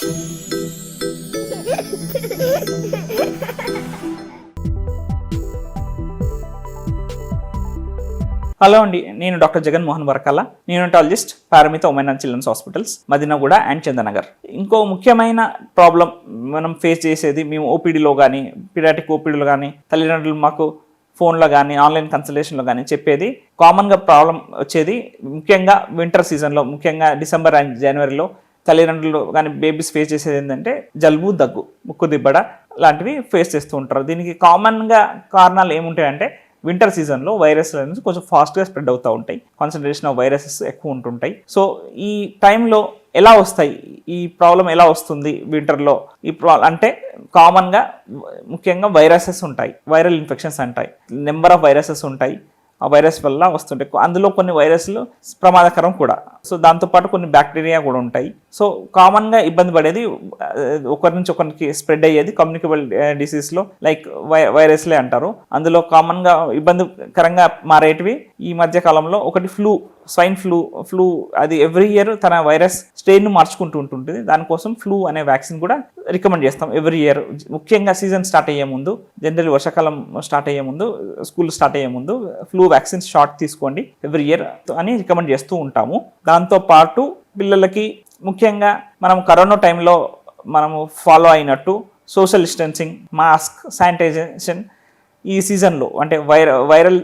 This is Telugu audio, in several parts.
హలో అండి నేను doctor Jaganmohan Varakalla neonatologist Paramitha women and children's hospitals Madinaguda and Chandanagar. ఇంకో ముఖ్యమైన ప్రాబ్లం మనం ఫేస్ చేసేది మేము ఓపీడీలో కానీ పిడాటిక్ ఓపీడీలో కానీ తల్లిదండ్రులు మాకు ఫోన్లో కానీ ఆన్లైన్ కన్సల్టేషన్లో కానీ చెప్పేది. కామన్గా ప్రాబ్లం వచ్చేది ముఖ్యంగా వింటర్ సీజన్లో ముఖ్యంగా డిసెంబర్ అండ్ జనవరిలో తల్లిదండ్రులు కానీ బేబీస్ ఫేస్ చేసేది ఏంటంటే జలుబు దగ్గు ముక్కు దిబ్బడ లాంటివి ఫేస్ చేస్తూ ఉంటారు. దీనికి కామన్గా కారణాలు ఏముంటాయంటే వింటర్ సీజన్లో వైరస్ అనేది కొంచెం ఫాస్ట్గా స్ప్రెడ్ అవుతూ ఉంటాయి. కాన్సన్ట్రేషన్ ఆఫ్ వైరసెస్ ఎక్కువ ఉంటుంటాయి. సో ఈ టైంలో ఎలా వస్తాయి? ఈ ప్రాబ్లం ఎలా వస్తుంది వింటర్లో ఈ ప్రా అంటే కామన్గా ముఖ్యంగా వైరసెస్ ఉంటాయి. వైరల్ ఇన్ఫెక్షన్స్ అంటాయి. నెంబర్ ఆఫ్ వైరసెస్ ఉంటాయి. ఆ వైరస్ వల్ల వస్తుంటాయి. అందులో కొన్ని వైరస్లు ప్రమాదకరం కూడా. సో దాంతోపాటు కొన్ని బ్యాక్టీరియా కూడా ఉంటాయి. సో కామన్గా ఇబ్బంది పడేది ఒకరి నుంచి ఒకరికి స్ప్రెడ్ అయ్యేది కమ్యూనికబుల్ డిసీజ్లో లైక్ వై వైరస్లే అంటారు. అందులో కామన్గా ఇబ్బందికరంగా మారేటివి ఈ మధ్య కాలంలో ఒకటి ఫ్లూ స్వైన్ ఫ్లూ ఫ్లూ అది ఎవ్రీ ఇయర్ తన వైరస్ స్ట్రెయిన్ను మార్చుకుంటూ ఉంటుంటుంది. దానికోసం ఫ్లూ అనే వ్యాక్సిన్ కూడా రికమెండ్ చేస్తాం. ఎవ్రీ ఇయర్ ముఖ్యంగా సీజన్ స్టార్ట్ అయ్యే ముందు జనరల్ వర్షాకాలం స్టార్ట్ అయ్యే ముందు స్కూల్ స్టార్ట్ అయ్యే ముందు ఫ్లూ వ్యాక్సిన్ షార్ట్ తీసుకోండి ఎవ్రీ ఇయర్ అని రికమెండ్ చేస్తూ ఉంటాము. దాంతో పాటు పిల్లలకి ముఖ్యంగా మనం కరోనా టైంలో మనము ఫాలో అయినట్టు సోషల్ డిస్టెన్సింగ్ మాస్క్ శానిటైజేషన్ ఈ సీజన్లో అంటే వైర viral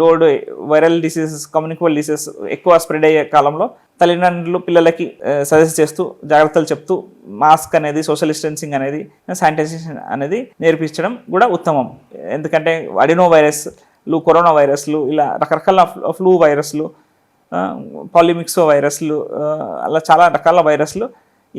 load viral diseases communicable diseases ఎక్కువ స్ప్రెడ్ అయ్యే కాలంలో తల్లిదండ్రులు పిల్లలకి సజెస్ట్ చేస్తూ జాగ్రత్తలు చెప్తూ మాస్క్ అనేది సోషల్ డిస్టెన్సింగ్ అనేది శానిటైజేషన్ అనేది నేర్పించడం కూడా ఉత్తమం. ఎందుకంటే అడినో వైరస్లు కరోనా వైరస్లు ఇలా రకరకాల ఫ్లూ- వైరస్లు పాలిమిక్సో వైరస్లు అలా చాలా రకాల వైరస్లు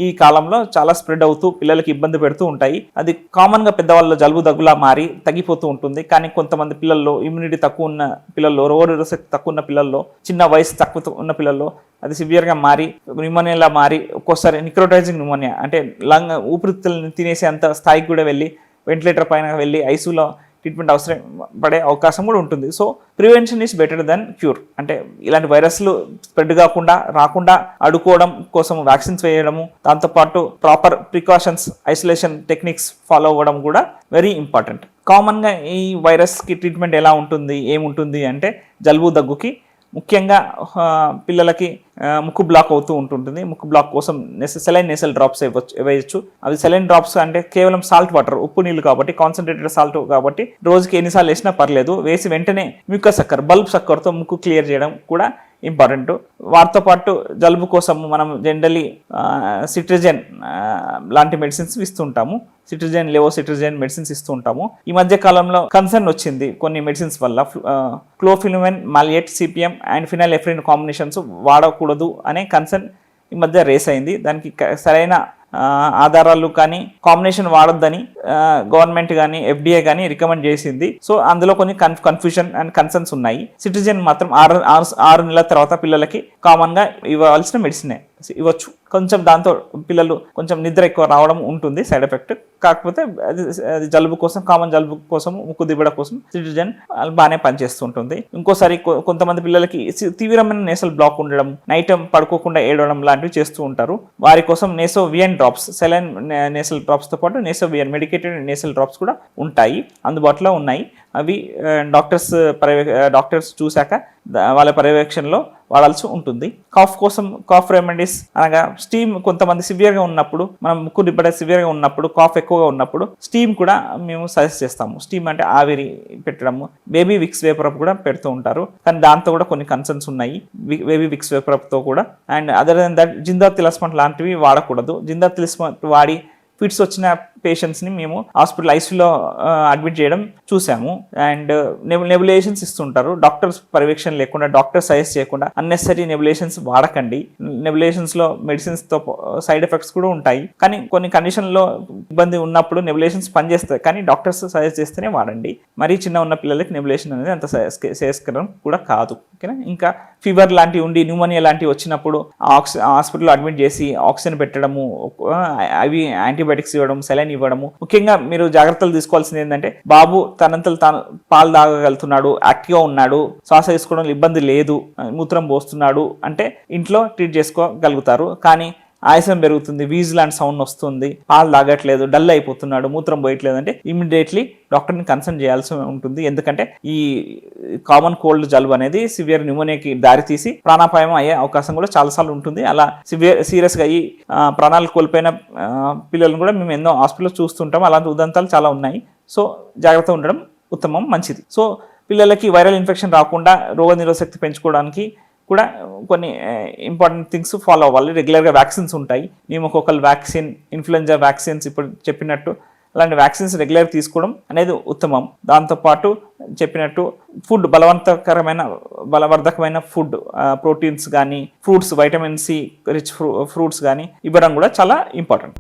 ఈ కాలంలో చాలా స్ప్రెడ్ అవుతూ పిల్లలకి ఇబ్బంది పెడుతూ ఉంటాయి. అది కామన్గా పెద్దవాళ్ళ జలుబు దగ్గులా మారి తగ్గిపోతూ ఉంటుంది. కానీ కొంతమంది పిల్లల్లో ఇమ్యూనిటీ తక్కువ ఉన్న పిల్లల్లో రోగనిరోధశక్తి తక్కువ ఉన్న పిల్లల్లో చిన్న వయసు తక్కువ ఉన్న పిల్లల్లో అది సివియర్గా మారి న్యూమోనియాలా మారి ఒక్కోసారి నిక్రోటైజింగ్ న్యూమోనియా అంటే లంగ్ ఊపిరితిత్తులను తినేసే అంత స్థాయికి కూడా వెళ్ళి వెంటిలేటర్ పైన వెళ్ళి ఐసులో ట్రీట్మెంట్ అవసరం పడే అవకాశం కూడా ఉంటుంది. So prevention is better than cure. అంటే ఇలాంటి వైరస్లు స్ప్రెడ్ కాకుండా రాకుండా అడుకోవడం కోసం వ్యాక్సిన్స్ వేయడము దాంతోపాటు proper precautions isolation techniques follow అవ్వడం కూడా వెరీ ఇంపార్టెంట్. కామన్గా ఈ వైరస్కి ట్రీట్మెంట్ ఎలా ఉంటుంది ఏముంటుంది అంటే జలుబు దగ్గుకి ముఖ్యంగా పిల్లలకి ముక్కు బ్లాక్ అవుతూ ఉంటుంటుంది. ముక్కు బ్లాక్ కోసం నెస సెలైన్ నేసల్ డ్రాప్స్ ఇవ్వచ్చు వేయచ్చు అవి సెలైన్ డ్రాప్స్ అంటే కేవలం సాల్ట్ వాటర్ ఉప్పు నీళ్ళు కాబట్టి కాన్సన్ట్రేటెడ్ సాల్ట్ కాబట్టి రోజుకి ఎన్నిసార్లు వేసినా పర్లేదు. వేసి వెంటనే మ్యూకస్ సక్కర్ బల్బ్ సక్కర్తో ముక్కు క్లియర్ చేయడం కూడా ఇంపార్టెంట్ వాటితో పాటు జలుబు కోసం మనం జనరలీ సిట్రిజన్ లాంటి మెడిసిన్స్ ఇస్తుంటాము. సిట్రిజన్ లేవో సిట్రిజన్ మెడిసిన్స్ ఇస్తూ ఉంటాము ఈ మధ్య కాలంలో కన్సర్న్ వచ్చింది కొన్ని మెడిసిన్స్ వల్ల. Chlorpheniramine maleate CPM and phenylephrine combinations వాడకూడదు అనే కన్సర్న్ ఈ మధ్య రేస్ అయింది. దానికి క- సరైన ఆధారాలు కానీ కాంబినేషన్ వాడొద్దని గవర్నమెంట్ కానీ ఎఫ్డిఏ కానీ రికమెండ్ చేసింది. సో అందులో కొన్ని కన్ కన్ఫ్యూషన్ అండ్ కన్సర్న్స్ ఉన్నాయి. సిటిజన్ మాత్రం ఆరు ఆరు ఆరు నెలల తర్వాత పిల్లలకి కామన్గా ఇవ్వాల్సిన మెడిసినే. ఇవ్వచ్చు. కొంచెం దాంతో పిల్లలు కొంచెం నిద్ర ఎక్కువ రావడం ఉంటుంది సైడ్ ఎఫెక్ట్. కాకపోతే అది జలుబు కోసం కామన్ జలుబు కోసం ముక్కు దిబ్బడ కోసం సిటిజన్ బాగానే పనిచేస్తుంటుంది. ఇంకోసారి కొంతమంది పిల్లలకి తీవ్రమైన నేసల్ బ్లాక్ ఉండడం నైట్ పడుకోకుండా ఏడవడం లాంటివి చేస్తూ ఉంటారు. వారి కోసం Nasivion drops saline nasal డ్రాప్స్తో పాటు Nasivion medicated nasal drops కూడా ఉంటాయి అందుబాటులో ఉన్నాయి. అవి డాక్టర్స్ పర్యవే డాక్టర్స్ చూశాక వాళ్ళ పర్యవేక్షణలో వాడాల్సి ఉంటుంది. కాఫ్ కోసం కాఫ్ రెమెడీస్ అనగా స్టీమ్ కొంతమంది సివియర్గా ఉన్నప్పుడు మనం ముక్కు నిబ్బడ సివియర్గా ఉన్నప్పుడు కాఫ్ ఎక్కువగా ఉన్నప్పుడు స్టీమ్ కూడా మేము సజెస్ట్ చేస్తాము. స్టీమ్ అంటే ఆవిరి పెట్టడము. బేబీ విక్స్ వేపరప్ కూడా పెడుతూ ఉంటారు. కానీ దాంతో కూడా కొన్ని కన్సర్న్స్ ఉన్నాయి. బేబీ విక్స్ వేపరప్తో కూడా. And other than that Zinda Tilismath లాంటివి వాడకూడదు. జిందా తిలస్మంట్ వాడి ఫిట్స్ వచ్చిన పేషెంట్స్ని మేము హాస్పిటల్ ఐసీలో అడ్మిట్ చేయడం చూసాము. అండ్ నెబులేషన్స్ uh, ఇస్తుంటారు. డాక్టర్స్ పర్యవేక్షణ లేకుండా డాక్టర్ సజెస్ట్ చేయకుండా అన్నెసరీ నెబులేషన్స్ వాడకండి. నెబులేషన్స్లో మెడిసిన్స్తో సైడ్ ఎఫెక్ట్స్ కూడా ఉంటాయి. కానీ కొన్ని కండిషన్లో ఇబ్బంది ఉన్నప్పుడు నెబులేషన్స్ పనిచేస్తాయి. కానీ డాక్టర్స్ సజెస్ట్ చేస్తేనే వాడండి. మరీ చిన్న ఉన్న పిల్లలకి నెబులేషన్ అనేది అంత శ్రేయస్కరం కూడా కాదు. ఓకేనా? ఇంకా ఫీవర్ లాంటివి ఉండి న్యూమోనియా లాంటివి వచ్చినప్పుడు ఆక్సి హాస్పిటల్లో అడ్మిట్ చేసి ఆక్సిజన్ పెట్టడము అవి యాంటీబయాటిక్స్ ఇవ్వడం సెలైన్ ఇవ్వడము. ముఖ్యంగా మీరు జాగ్రత్తలు తీసుకోవాల్సింది ఏంటంటే బాబు తనంతలు తాను పాలు తాగగలుగుతున్నాడు యాక్టివ్గా ఉన్నాడు శ్వాస తీసుకోవడంలో ఇబ్బంది లేదు మూత్రం పోస్తున్నాడు అంటే ఇంట్లో ట్రీట్ చేసుకోగలుగుతారు. కానీ ఆయాసం పెరుగుతుంది వీజ్ లాంటి సౌండ్ వస్తుంది పాలు తాగట్లేదు డల్ అయిపోతున్నాడు మూత్రం పోయట్లేదు అంటే ఇమీడియట్లీ డాక్టర్ని కన్సల్ట్ చేయాల్సి ఉంటుంది. ఎందుకంటే ఈ కామన్ కోల్డ్ జలుబు అనేది సివియర్ న్యూమోనియాకి దారితీసి ప్రాణాపాయం అయ్యే అవకాశం కూడా చాలాసార్లు ఉంటుంది. అలా సివియర్ సీరియస్గా అయ్యి ప్రాణాలు కోల్పోయిన పిల్లలను కూడా మేము ఎన్నో హాస్పిటల్లో చూస్తుంటాం. అలాంటి ఉదంతాలు చాలా ఉన్నాయి. సో జాగ్రత్త ఉండడం ఉత్తమం మంచిది. సో పిల్లలకి వైరల్ ఇన్ఫెక్షన్ రాకుండా రోగ నిరోధశక్తి పెంచుకోవడానికి కూడా కొన్ని ఇంపార్టెంట్ థింగ్స్ ఫాలో అవ్వాలి. రెగ్యులర్గా వ్యాక్సిన్స్ ఉంటాయి. నిమోకోకల్ వ్యాక్సిన్ ఇన్ఫ్లుయెంజా వ్యాక్సిన్స్ ఇప్పుడు చెప్పినట్టు అలాంటి వ్యాక్సిన్స్ రెగ్యులర్ తీసుకోవడం అనేది ఉత్తమం. దాంతోపాటు చెప్పినట్టు ఫుడ్ బలవంతకరమైన బలవర్ధకమైన ఫుడ్ ప్రోటీన్స్ కానీ fruits vitamin C rich fruits కానీ ఇవ్వడం కూడా చాలా ఇంపార్టెంట్